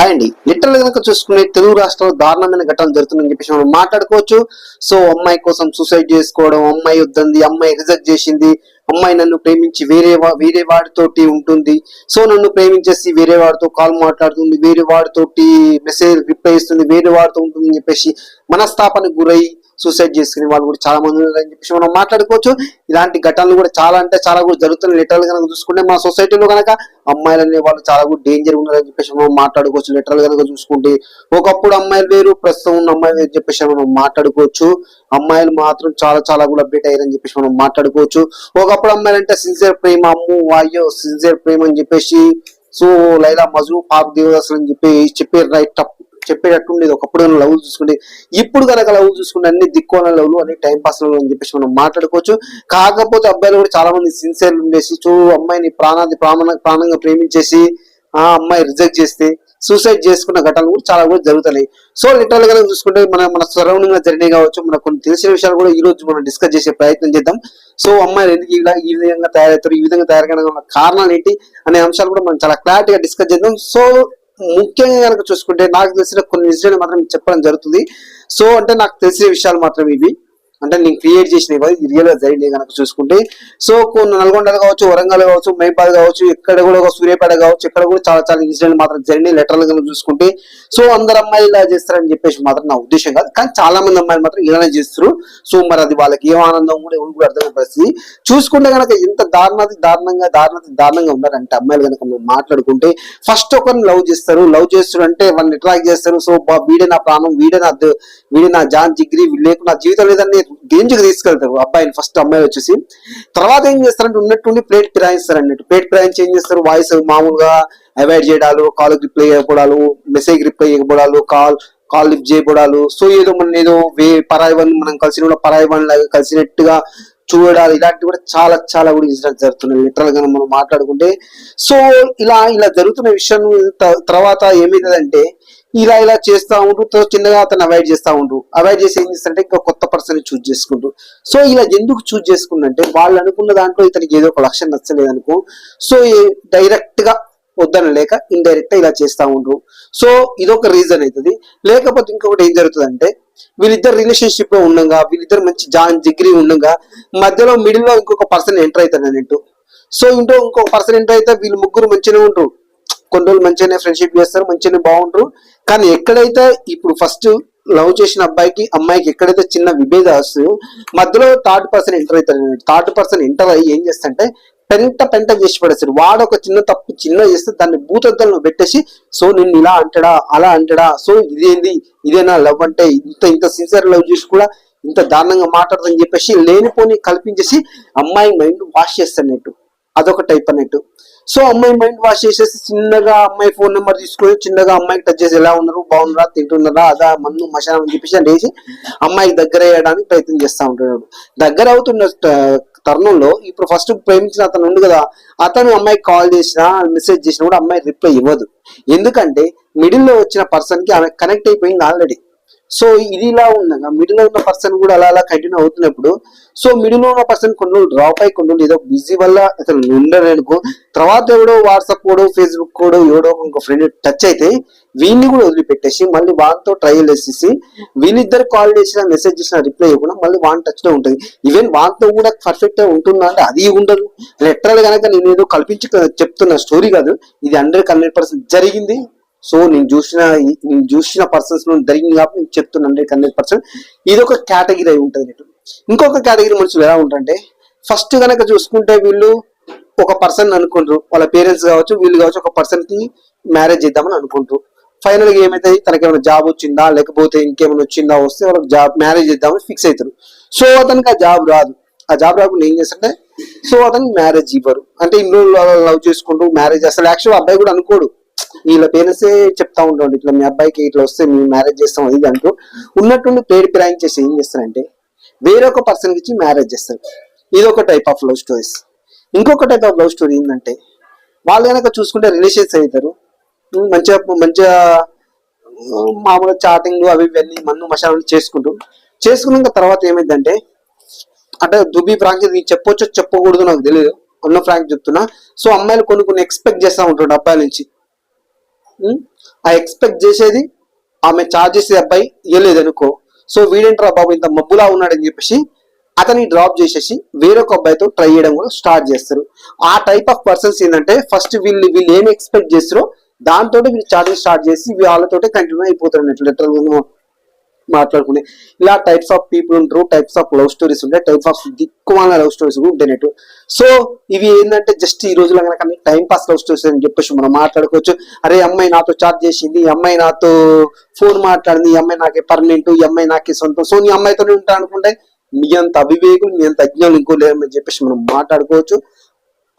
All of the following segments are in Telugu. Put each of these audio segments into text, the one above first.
హాయ్ అండి లిటరల్ కనుక చూసుకునే తెలుగు రాష్ట్రంలో దారుణమైన ఘటనలు జరుగుతుందని చెప్పేసి మనం మాట్లాడుకోవచ్చు. సో అమ్మాయి కోసం సూసైడ్ చేసుకోవడం అమ్మాయి వద్దంది అమ్మాయి రిజెక్ట్ చేసింది అమ్మాయి నన్ను ప్రేమించి వేరే వా- వేరే వాడితోటి ఉంటుంది. సో నన్ను ప్రేమించేసి వేరే వాడితో కాల్ మాట్లాడుతుంది వేరే వాడితోటి మెసేజ్ రిప్లై ఇస్తుంది వేరే వాడితో ఉంటుంది అని చెప్పేసి మనస్తాపానికి గురై సూసైడ్ చేసుకునే వాళ్ళు కూడా చాలా మంది ఉన్నారని చెప్పేసి మనం మాట్లాడుకోవచ్చు. ఇలాంటి ఘటనలు కూడా చాలా అంటే చాలా కూడా జరుగుతున్నాయి. లిటరల్ కనుక చూసుకుంటే మన సొసైటీలో కనుక అమ్మాయిలు అనే వాళ్ళు చాలా కూడా డేంజర్ ఉన్నారని చెప్పేసి మనం మాట్లాడుకోవచ్చు. లిటరల్ కనుక చూసుకుంటే ఒకప్పుడు అమ్మాయిలు వేరు ప్రస్తుతం ఉన్న అమ్మాయిలు వేరు చెప్పేసి మనం మాట్లాడుకోవచ్చు. అమ్మాయిలు మాత్రం చాలా చాలా కూడా అప్డేట్ అయ్యారని చెప్పేసి మనం మాట్లాడుకోవచ్చు. ఒకప్పుడు అమ్మాయిలు అంటే సిన్సియర్ ప్రేమ అమ్ము వాయ్యో సిన్సియర్ ప్రేమ అని చెప్పేసి సో లైలా మజు పాప్ దేవదాసులు అని చెప్పి చెప్పే రైట్ తప్పు. చెప్పేటట్టు ఉండేది ఒకప్పుడు లవ్ చూసుకుంటే ఇప్పుడు కనుక లవ్ చూసుకుంటే అన్ని దిక్కున లవ్లు అన్ని టైం పాస్ లవ్లు అని చెప్పేసి మనం మాట్లాడుకోవచ్చు. కాకపోతే అబ్బాయిలు కూడా చాలా మంది సిన్సియర్ ఉండేసి చూ అమ్మాయిని ప్రాణాన్ని ప్రాణ ప్రాణంగా ప్రేమించేసి ఆ అమ్మాయి రిజెక్ట్ చేస్తే సూసైడ్ చేసుకున్న ఘటనలు కూడా చాలా కూడా జరుగుతున్నాయి. సో లిటరల్గా చూసుకుంటే మన మన సరౌండింగ్లో జరిగినాయి కావచ్చు మనకు కొన్ని తెలిసిన విషయాలు కూడా ఈ రోజు మనం డిస్కస్ చేసే ప్రయత్నం చేద్దాం. సో అమ్మాయిలు ఎందుకు ఇలా ఈ విధంగా తయారవుతారు ఈ విధంగా తయారు కారణాలు ఏంటి అనే అంశాలు కూడా మనం చాలా క్లారిటీగా డిస్కస్ చేద్దాం. సో ముఖ్యంగా కనుక చూసుకుంటే నాకు తెలిసిన కొన్ని విషయాలు మాత్రం చెప్పడం జరుగుతుంది. సో అంటే నాకు తెలిసిన విషయాలు మాత్రం ఇవి. అంటే నేను క్రియేట్ చేసిన రియల్గా జరిగినాయి కనుక చూసుకుంటే. సో కొన్ని నల్గొండ కావచ్చు వరంగల్ కావచ్చు మైపాల్ కావచ్చు ఎక్కడ కూడా ఒక సూర్యాపేట కావచ్చు ఎక్కడ కూడా చాలా చాలా ఇన్సిడెంట్ మాత్రం జరిగినాయి లెటర్లు కనుక చూసుకుంటే. సో అందరు అమ్మాయిలు ఇలా చేస్తారని చెప్పేసి మాత్రం నా ఉద్దేశం కాదు. కానీ చాలా మంది అమ్మాయిలు మాత్రం ఇలానే చేస్తారు. సో మరి అది వాళ్ళకి ఏం ఆనందం కూడా ఎవరు కూడా అర్థమైన పరిస్థితి. చూసుకుంటే కనుక ఎంత దారుణాది దారుణంగా దారుణాది దారుణంగా ఉన్నారంటే అమ్మాయిలు కనుక మాట్లాడుకుంటే ఫస్ట్ ఒకరిని లవ్ చేస్తారు. లవ్ చేస్తారు అంటే వాళ్ళని అట్రాక్ట్ చేస్తారు. సో వీడే నా ప్రాణం వీడే నా ద- వీడే నా జాన్ జిగ్రి లేకుండా నా జీవితం లేదని డేంజర్ తీసుకెళ్తారు. అబ్బాయిని ఫస్ట్ అమ్మాయి వచ్చేసి. తర్వాత ఏం చేస్తారంటే ఉన్నట్టుండి ప్లేట్ ఫిరాయిస్తారు అన్నట్టు. ప్లేట్ ప్రయాణం ఏం చేస్తారు. వాయిస్ మామూలుగా అవాయిడ్ చేయడాలు కాల్ రిప్లై చేయకపోవడాలు మెసేజ్ రిప్లై చేయకపోవడాలు కాల్ కాల్ లిఫ్ట్ చేయకపోవడాలు. సో ఏదో మనం ఏదో వే పరాయి మనం కలిసిన కూడా పరాయి లాగా కలిసినట్టుగా చూడాలి ఇలాంటివి కూడా చాలా చాలా కూడా ఇన్సిడెంట్ జరుగుతున్నాయి. లిటరల్గా మనం మాట్లాడుకుంటే. సో ఇలా ఇలా జరుగుతున్న విషయం త- తర్వాత ఏమైతుందంటే ఇలా ఇలా చేస్తూ ఉండు చిన్నగా అతను అవాయిడ్ చేస్తా ఉండు అవాయిడ్ చేసి ఏం చేస్తారంటే ఇంకా కొత్త పర్సన్ చూజ్ చేసుకుంటూ సో ఇలా ఎందుకు చూజ్ చేసుకుందంటే వాళ్ళు అనుకున్న దాంట్లో ఇతనికి ఏదో ఒక లక్ష్యం నచ్చలేదు అనుకో సో డైరెక్ట్గా వద్దన లేక ఇండైరెక్ట్ ఇలా చేస్తూ ఉండ్రు. సో ఇదొక రీజన్ అవుతుంది లేకపోతే ఇంకొకటి ఏం జరుగుతుందంటే వీళ్ళిద్దరు రిలేషన్షిప్లో ఉండగా వీళ్ళిద్దరు మంచి జాన్ డిగ్రీ ఉండగా మధ్యలో మిడిల్లో ఇంకొక పర్సన్ ఎంటర్ అవుతాడు అన్నట్టు. సో ఇంట్లో ఇంకొక పర్సన్ ఎంటర్ అయితే వీళ్ళు ముగ్గురు మంచిగా ఉంటారు కొన్ని రోజులు మంచిగానే ఫ్రెండ్షిప్ చేస్తారు మంచిగానే బాగుంటారు. కానీ ఎక్కడైతే ఇప్పుడు ఫస్ట్ లవ్ చేసిన అబ్బాయికి అమ్మాయికి ఎక్కడైతే చిన్న విభేద మధ్యలో థర్డ్ పర్సన్ ఎంటర్ అవుతారు. థర్డ్ పర్సన్ ఎంటర్ అయ్యి ఏం చేస్తంటే పెంట పెంట చేసి పడేస్తారు. వాడు ఒక చిన్న తప్పు చిన్న చేస్తే దాన్ని భూతద్దలను పెట్టేసి సో నిన్ను ఇలా అంటాడా? అలా అంటాడా? సో ఇదేంది? ఇదేనా లవ్ అంటే ఇంత ఇంత సిన్సియర్ లవ్ చేసి కూడా ఇంత దారుణంగా మాట్లాడదని చెప్పేసి లేనిపోని కల్పించేసి అమ్మాయి మైండ్ వాష్ చేస్తానట్టు అదొక టైప్ అన్నట్టు. సో అమ్మాయి మైండ్ వాష్ చేసేసి చిన్నగా అమ్మాయి ఫోన్ నెంబర్ తీసుకొని చిన్నగా అమ్మాయికి టచ్ చేసి ఎలా ఉన్నారు? బాగున్నారా? తింటున్నారా? అదా మన్ను మశానం అని చెప్పేసి అని వేసి అమ్మాయికి దగ్గర అయ్యడానికి ప్రయత్నం చేస్తా ఉంటాడు దగ్గర అవుతున్న తరుణంలో ఇప్పుడు ఫస్ట్ ప్రేమించిన అతను ఉండు కదా అతను అమ్మాయికి కాల్ చేసినా మెసేజ్ చేసినా కూడా అమ్మాయి రిప్లై ఇవ్వదు. ఎందుకంటే మిడిల్లో వచ్చిన పర్సన్కి ఆమె కనెక్ట్ అయిపోయింది ఆల్రెడీ సో ఇది ఇలా ఉండగా మిడిల్ ఉన్న పర్సన్ కూడా అలా అలా కంటిన్యూ అవుతున్నప్పుడు సో మిడిల్లో ఉన్న పర్సన్ కొన్ని రోజులు డ్రాప్ అయి కొన్ని ఏదో బిజీ వల్ల అతను ఉండలేనుకో తర్వాత ఎవడో వాట్సాప్ కోడు ఫేస్బుక్ కోడు ఎవడో ఇంకో ఫ్రెండ్ టచ్ అయితే వీళ్ళని కూడా వదిలిపెట్టేసి మళ్ళీ వాళ్ళతో ట్రయల్ వేసేసి వీళ్ళిద్దరు కాల్ చేసిన మెసేజ్ చేసిన రిప్లై ఇవ్వకుండా మళ్ళీ వాన్ టచ్లో ఉంటుంది. ఈవెన్ వాళ్ళతో కూడా పర్ఫెక్ట్గా ఉంటుందా అంటే అది ఉండదు. లెటరల్ కనుక నేను ఏదో కల్పించి చెప్తున్న స్టోరీ కాదు. ఇది హండ్రెడ్ హండ్రెడ్ పర్సెంట్ జరిగింది. సో నేను చూసిన నేను చూసిన పర్సన్స్లో జరిగింది కాబట్టి నేను చెప్తున్నా హండ్రెడ్ హండ్రెడ్ పర్సెంట్ ఇది ఒక కేటగిరీ అయి ఉంటుంది ఇంకొక కేటగిరీ మనుషులు ఎలా ఉంటారంటే ఫస్ట్ కనుక చూసుకుంటే వీళ్ళు ఒక పర్సన్ అనుకుంటారు. వాళ్ళ పేరెంట్స్ కావచ్చు వీళ్ళు కావచ్చు ఒక పర్సన్కి మ్యారేజ్ చేద్దామని అనుకుంటారు. ఫైనల్గా ఏమైతే తనకి ఏమైనా జాబ్ వచ్చిందా? లేకపోతే ఇంకేమైనా వచ్చిందా? వస్తే వాళ్ళకి జాబ్ మ్యారేజ్ చేద్దామని ఫిక్స్ అవుతారు సో అతనికి ఆ జాబ్ రాదు. ఆ జాబ్ రాకుండా ఏం చేస్తుంటే సో అతనికి మ్యారేజ్ ఇవ్వరు. అంటే ఇల్లు లవ్ చేసుకుంటూ మ్యారేజ్ అసలు యాక్చువల్ అబ్బాయి కూడా అనుకోడు. వీళ్ళ పేరెంట్స్ చెప్తా ఉంటాడు ఇట్లా మీ అబ్బాయికి ఇట్లా వస్తే మేము మ్యారేజ్ చేస్తాం అది ఇది అంటూ ఉన్నట్టుండి పేరు చేసి ఏం చేస్తారంటే వేరొక పర్సన్ ఇచ్చి మ్యారేజ్ చేస్తారు. ఇది ఒక టైప్ ఆఫ్ లవ్ స్టోరీస్ ఇంకొక టైప్ ఆఫ్ లవ్ స్టోరీ ఏంటంటే వాళ్ళు కనుక చూసుకుంటే రిలేషన్స్ అవుతారు మంచిగా మంచిగా మామూలుగా చాటింగ్ అవి ఇవన్నీ మన్ను మసాలాలు చేసుకుంటూ చేసుకున్నాక తర్వాత ఏమైందంటే అంటే దుబ్బి ఫ్రాంక్ ఇది చెప్పొచ్చో చెప్పకూడదు నాకు తెలియదు ఉన్న ఫ్రాంక్ చెప్తున్నా. సో అమ్మాయిలు కొన్ని కొన్ని ఎక్స్పెక్ట్ చేస్తూ ఉంటాడు అబ్బాయిల నుంచి. ఆ ఎక్స్పెక్ట్ చేసేది ఆమె చార్జెస్ చేసే అబ్బాయి ఇవ్వలేదు అనుకో సో వీడేంట్రా బాబు ఇంత మబ్బులా ఉన్నాడని చెప్పేసి అతన్ని డ్రాప్ చేసేసి వేరొక అబ్బాయితో ట్రై చేయడం కూడా స్టార్ట్ చేస్తారు. ఆ టైప్ ఆఫ్ పర్సన్స్ ఏంటంటే ఫస్ట్ వీళ్ళు వీళ్ళు ఏమి ఎక్స్పెక్ట్ చేస్తారో దాంతో వీళ్ళు చార్జింగ్ స్టార్ట్ చేసి వాళ్ళతో కంటిన్యూ అయిపోతారు అన్నట్లు. లిటరల్ మాట్లాడుకునే ఇలా టైప్స్ ఆఫ్ పీపుల్ ఉంటారు టైప్స్ ఆఫ్ లవ్ స్టోరీస్ ఉంటాయి టైప్స్ ఆఫ్ దిక్కుమాల లవ్ స్టోరీస్ కూడా ఉంటాయి నెట్ సో ఇవి ఏంటంటే జస్ట్ ఈ రోజుల్లో కనుక టైం పాస్ లవ్ స్టోరీస్ అని చెప్పేసి మనం మాట్లాడుకోవచ్చు. అరే అమ్మాయి నాతో చాట్ చేసింది అమ్మాయి నాతో ఫోన్ మాట్లాడింది ఈ అమ్మాయి నాకే పర్మనెంట్ ఈ అమ్మాయి నాకే సొంతం. సో నీ అమ్మాయితోనే ఉంటా అనుకుంటే మీ అంత అవివేకులు మీ అంత అజ్ఞానం ఇంకో లేదని చెప్పేసి మనం మాట్లాడుకోవచ్చు.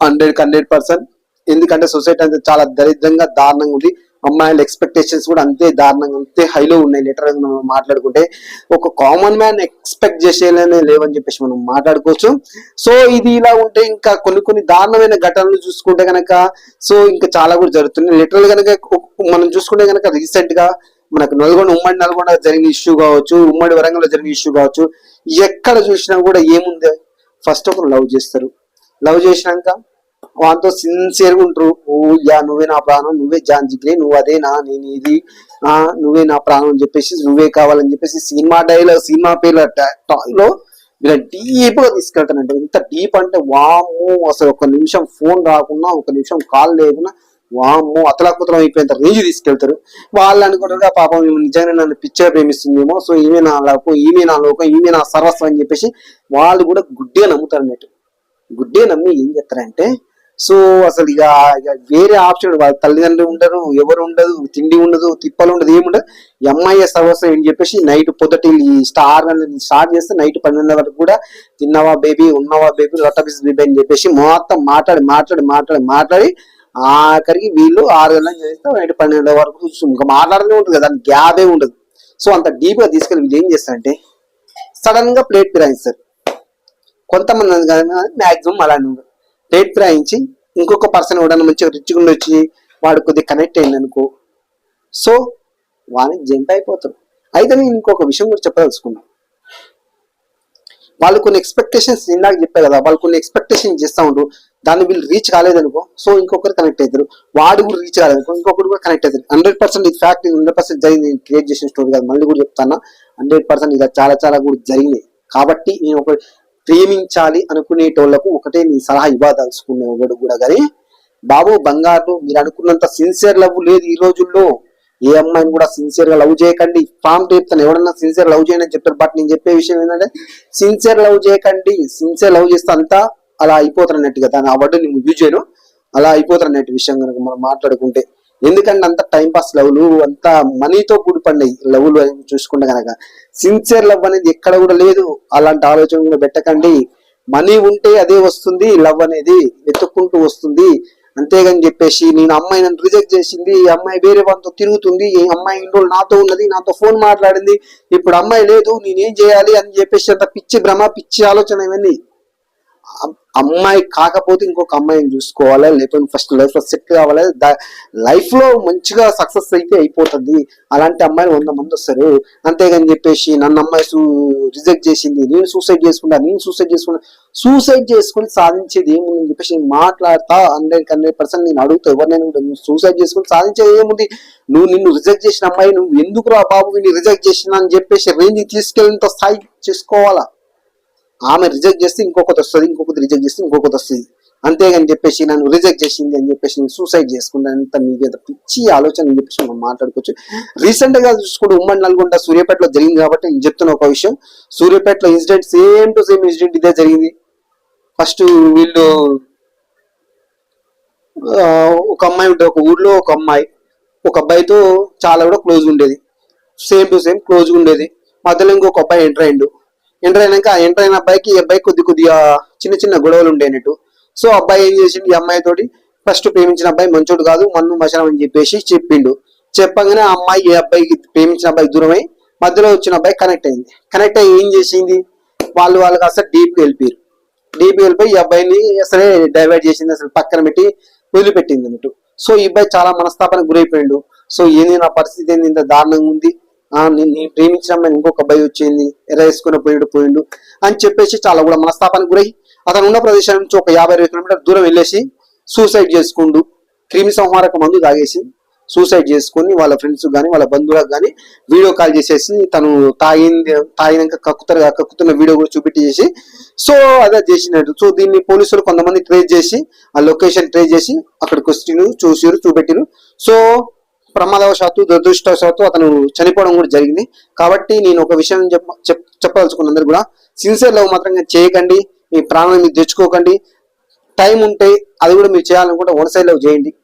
హండ్రెడ్ హండ్రెడ్ పర్సెంట్ ఎందుకంటే సొసైటీ అంతా చాలా దరిద్రంగా దారుణంగా ఉంది. అమ్మాయిల ఎక్స్పెక్టేషన్స్ కూడా అంతే దారుణంగా అంతే హైలో ఉన్నాయి లిటర్ మనం మాట్లాడుకుంటే. ఒక కామన్ మ్యాన్ ఎక్స్పెక్ట్ చేసేలానే లేవని చెప్పేసి మనం మాట్లాడుకోవచ్చు. సో ఇది ఇలా ఉంటే ఇంకా కొన్ని కొన్ని దారుణమైన ఘటనలు చూసుకుంటే కనుక సో ఇంకా చాలా కూడా జరుగుతున్నాయి. లిటరల్ కనుక మనం చూసుకుంటే కనుక రీసెంట్గా మనకు నల్గొండ ఉమ్మడి నల్గొండ జరిగిన ఇష్యూ కావచ్చు ఉమ్మడి వరంగల్ జరిగిన ఇష్యూ కావచ్చు ఎక్కడ చూసినా కూడా ఏముంది? ఫస్ట్ ఒకరు లవ్ చేస్తారు. లవ్ చేసినాక వాళ్ళతో సిన్సియర్గా ఉంటారు. ఓ యా నువ్వే నా ప్రాణం నువ్వే జాంజిగ్లే నువ్వు అదేనా నేను ఇది నువ్వే నా ప్రాణం అని చెప్పేసి నువ్వే కావాలని చెప్పేసి సినిమా డైలాగ్ సినిమా పేర్ల లో ఇలా డీప్గా తీసుకెళ్తానంటే ఎంత డీప్ అంటే వాము అసలు ఒక నిమిషం ఫోన్ రాకుండా ఒక నిమిషం కాల్ లేకుండా వాము అతలాకుతలం అయిపోయినంత రేంజ్ తీసుకెళ్తారు. వాళ్ళు అనుకుంటారు పాపం నిజంగా నన్ను పిక్చర్ ప్రేమిస్తుందేమో సో ఈమె నా లోకం ఈమె నా లోకం ఈమె నా సర్వస్వం అని చెప్పేసి వాళ్ళు కూడా గుడ్డే నమ్ముతారు అన్నట్టు గుడ్డే నమ్మి ఏం చేస్తారంటే సో అసలు ఇక ఇక వేరే ఆప్షన్ వాళ్ళ తల్లిదండ్రులు ఉండరు ఎవరు ఉండదు తిండి ఉండదు తిప్పలు ఉండదు ఏముండదు ఎంఐఎస్ అవసరం సర్వస్వం అని చెప్పేసి నైట్ పొద్దుటి స్టార్ స్టార్ట్ చేస్తే నైట్ పన్నెండు వరకు కూడా తిన్నావా బేబీ ఉన్నావా బేబీ రొట్టబిస్ బేబీ అని చెప్పేసి మొత్తం మాట్లాడి మాట్లాడి మాట్లాడి మాట్లాడి ఆఖరికి వీళ్ళు ఆరు గంటల చేస్తే నైట్ పన్నెండు వరకు ఇంకా మాట్లాడనే ఉంటుంది కదా దానికి గ్యాపే ఉండదు. సో అంత డీప్గా తీసుకెళ్ళి వీళ్ళు ఏం చేస్తారంటే సడన్గా ప్లేట్ పిరాయిస్తారు. కొంతమంది మాక్సిమం అలానే ఉండదు డేట్ ప్రాయించి ఇంకొక పర్సన్ ఎవడన్నా మంచిగా రిచ్గా ఉండి వచ్చి వాడు కొద్దిగా కనెక్ట్ అయింది అనుకో సో వాడిని జంప్ అయిపోతారు. అయితే నేను ఇంకొక విషయం కూడా చెప్పదలుచుకున్నాను వాళ్ళు కొన్ని ఎక్స్పెక్టేషన్స్ ఇందాక చెప్పా కదా వాళ్ళు కొన్ని ఎక్స్పెక్టేషన్ చేస్తా ఉంటారు దాన్ని వీళ్ళు రీచ్ కాలేదనుకో సో ఇంకొకరు కనెక్ట్ అవుతారు వాడు కూడా రీచ్ కాలేదనుకో ఇంకొకరు కూడా కనెక్ట్ అవుతారు హండ్రెడ్ పర్సెంట్ ఇది ఫ్యాక్ట్ హండ్రెడ్ పర్సెంట్ జరిగింది నేను క్రియేట్ చేసిన స్టోరీ కాదు. మళ్ళీ కూడా చెప్తాను హండ్రెడ్ పర్సెంట్ ఇలా చాలా చాలా కూడా జరిగినాయి. కాబట్టి నేను ఒక ప్రేమించాలి అనుకునేటోళ్ళకు ఒకటే నీ సలహా ఇవ్వదలుచుకునే ఒకడు కూడా కానీ బాబు బంగారు మీరు అనుకున్నంత సిన్సియర్ లవ్ లేదు ఈ రోజుల్లో. ఏ అమ్మాయిని కూడా సిన్సియర్గా లవ్ చేయకండి. ఫామ్ చెప్తాను ఎవడన్నా సిన్సియర్ లవ్ చేయని చెప్తారు బట్ నేను చెప్పే విషయం ఏంటంటే సిన్సియర్ లవ్ చేయకండి. సిన్సియర్ లవ్ చేస్తే అంతా అలా అయిపోతారు అన్నట్టు దాని ఆ వర్డ్ నేను యూజ్ చేయను. అలా అయిపోతారు అన్నట్టు విషయం కనుక మనం మాట్లాడుకుంటే. ఎందుకంటే అంత టైం పాస్ లవ్లు అంత మనీతో కూడిపడినాయి లవ్లు అని చూసుకుంటే కనుక సిన్సియర్ లవ్ అనేది ఎక్కడ కూడా లేదు. అలాంటి ఆలోచన కూడా పెట్టకండి. మనీ ఉంటే అదే వస్తుంది లవ్ అనేది వెతుక్కుంటూ వస్తుంది. అంతేగాని చెప్పేసి నేను అమ్మాయి నన్ను రిజెక్ట్ చేసింది ఈ అమ్మాయి వేరే వాళ్ళతో తిరుగుతుంది ఈ అమ్మాయి ఇన్ని రోజులు నాతో ఉన్నది నాతో ఫోన్ మాట్లాడింది ఇప్పుడు అమ్మాయి లేదు నేనేం చేయాలి అని చెప్పేసి అంత పిచ్చి భ్రమ పిచ్చి ఆలోచన ఇవన్నీ అమ్మాయి కాకపోతే ఇంకొక అమ్మాయిని చూసుకోవాలి లేకపోతే ఫస్ట్ లైఫ్లో సెట్ కావాలి లైఫ్లో మంచిగా సక్సెస్ అయితే అయిపోతుంది. అలాంటి అమ్మాయిలు వంద మంది వస్తారు. అంతేగాని చెప్పేసి నన్ను అమ్మాయి రిజెక్ట్ చేసింది నేను సూసైడ్ చేసుకుంటా నేను సూసైడ్ చేసుకుంటా సూసైడ్ చేసుకుని సాధించేది ఏముందని చెప్పేసి నేను మాట్లాడతా హండ్రెడ్ హండ్రెడ్ పర్సెంట్ నేను అడుగుతా ఎవరినైనా కూడా నువ్వు సూసైడ్ చేసుకుని సాధించేది ఏముంది? నువ్వు నిన్ను రిజెక్ట్ చేసిన అమ్మాయి నువ్వు ఎందుకు రా బాబు నిన్ను రిజెక్ట్ చేసిన అని చెప్పేసి రేంజ్ తీసుకెళ్ళినంత స్థాయి చేసుకోవాలా? ఆమె రిజెక్ట్ చేస్తే ఇంకొకటి వస్తుంది ఇంకొకటి రిజెక్ట్ చేస్తే ఇంకొకటి వస్తుంది. అంతేగాని చెప్పేసి నన్ను రిజెక్ట్ చేసింది అని చెప్పేసి నేను సూసైడ్ చేసుకున్నానంత మీకు ఏదో పిచ్చి ఆలోచన అని చెప్పేసి మనం మాట్లాడుకోవచ్చు. రీసెంట్గా చూసుకుంటే ఉమ్మడి నల్గొండ సూర్యాపేటలో జరిగింది కాబట్టి నేను చెప్తున్న ఒక విషయం. సూర్యాపేటలో incident same to same incident ఇదే జరిగింది. ఫస్ట్ వీళ్ళు ఒక అమ్మాయి ఉంటుంది ఒక ఊర్లో ఒక అమ్మాయి ఒక అబ్బాయితో చాలా కూడా క్లోజ్ ఉండేది. సేమ్ టు సేమ్ క్లోజ్ ఉండేది. మధ్యలో ఇంకొక అబ్బాయి ఎంటర్ అయిండు ఎంటర్ అయినాక ఎంటర్ అయిన అబ్బాయికి ఈ అబ్బాయి కొద్ది కొద్దిగా చిన్న చిన్న గొడవలు ఉండేనట్టు సో అబ్బాయి ఏం చేసిండు? ఈ అమ్మాయి తోటి ఫస్ట్ ప్రేమించిన అబ్బాయి మంచోడు కాదు మన్ను మశనం అని చెప్పేసి చెప్పిండు. చెప్పగానే ఆ అమ్మాయి ఏ అబ్బాయికి ప్రేమించిన అబ్బాయి దూరమై మధ్యలో వచ్చిన అబ్బాయి కనెక్ట్ అయింది. కనెక్ట్ అయ్యి ఏం చేసింది? వాళ్ళు వాళ్ళు అసలు డీప్ వెళ్ళిపోయారు డీప్ వెళ్ళిపోయి ఈ అబ్బాయిని అసలే డైవర్ట్ చేసింది అసలు పక్కన పెట్టి వదిలిపెట్టింది అన్నట్టు. సో ఈ అబ్బాయి చాలా మనస్తాపానికి గురైపోయిండు. సో ఏంది నా పరిస్థితి ఏంది? ఇంత దారుణంగా ఉంది. నేను ప్రేమించిన ఇంకొక అబ్బాయి వచ్చింది ఎరేసుకుని పోయిండు పోయిండు అని చెప్పేసి చాలా కూడా మనస్తాపానికి గురై అతను ఉన్న ప్రదేశం నుంచి ఒక యాభై ఇరవై కిలోమీటర్ దూరం వెళ్ళేసి సూసైడ్ చేసుకుండు. క్రిమి సంహారక మందు తాగేసి సూసైడ్ చేసుకొని వాళ్ళ ఫ్రెండ్స్ కానీ వాళ్ళ బంధువులకు కానీ వీడియో కాల్ చేసేసి తను తాగింది తాగినాక కక్కుతారు కక్కుతున్న వీడియో కూడా చూపెట్టేసి సో అదే చేసినట్టు. సో దీన్ని పోలీసులు కొంతమంది ట్రేస్ చేసి ఆ లొకేషన్ ట్రేస్ చేసి అక్కడికి వచ్చిరు చూసిరు చూపెట్టిరు. సో ప్రమాదవశాత్తు దురదృష్టవశాత్తు అతను చనిపోవడం కూడా జరిగింది. కాబట్టి నేను ఒక విషయం చెప్ప చెప్- కూడా సిన్సియర్ లవ్ మాత్రం చేయకండి మీ ప్రాణం మీరు తెచ్చుకోకండి. టైం ఉంటే అది కూడా మీరు చేయాలనుకుంటే వన్ సైడ్ లవ్ చేయండి.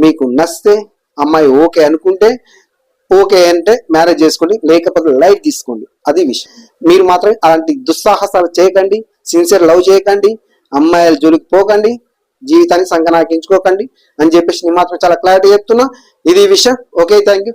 మీకు నచ్చితే అమ్మాయి ఓకే అనుకుంటే ఓకే అంటే మ్యారేజ్ చేసుకోండి లేకపోతే లైఫ్ తీసుకోండి. అది విషయం. మీరు మాత్రం అలాంటి దుస్సాహసాలు చేయకండి సిన్సియర్ లవ్ చేయకండి అమ్మాయిల జోలికి పోకండి జీవితాన్ని సంకనాకించుకోకండి అని చెప్పేసి నేను మాత్రం చాలా క్లారిటీ చెప్తున్నా. ఇది విషయం. Okay thank you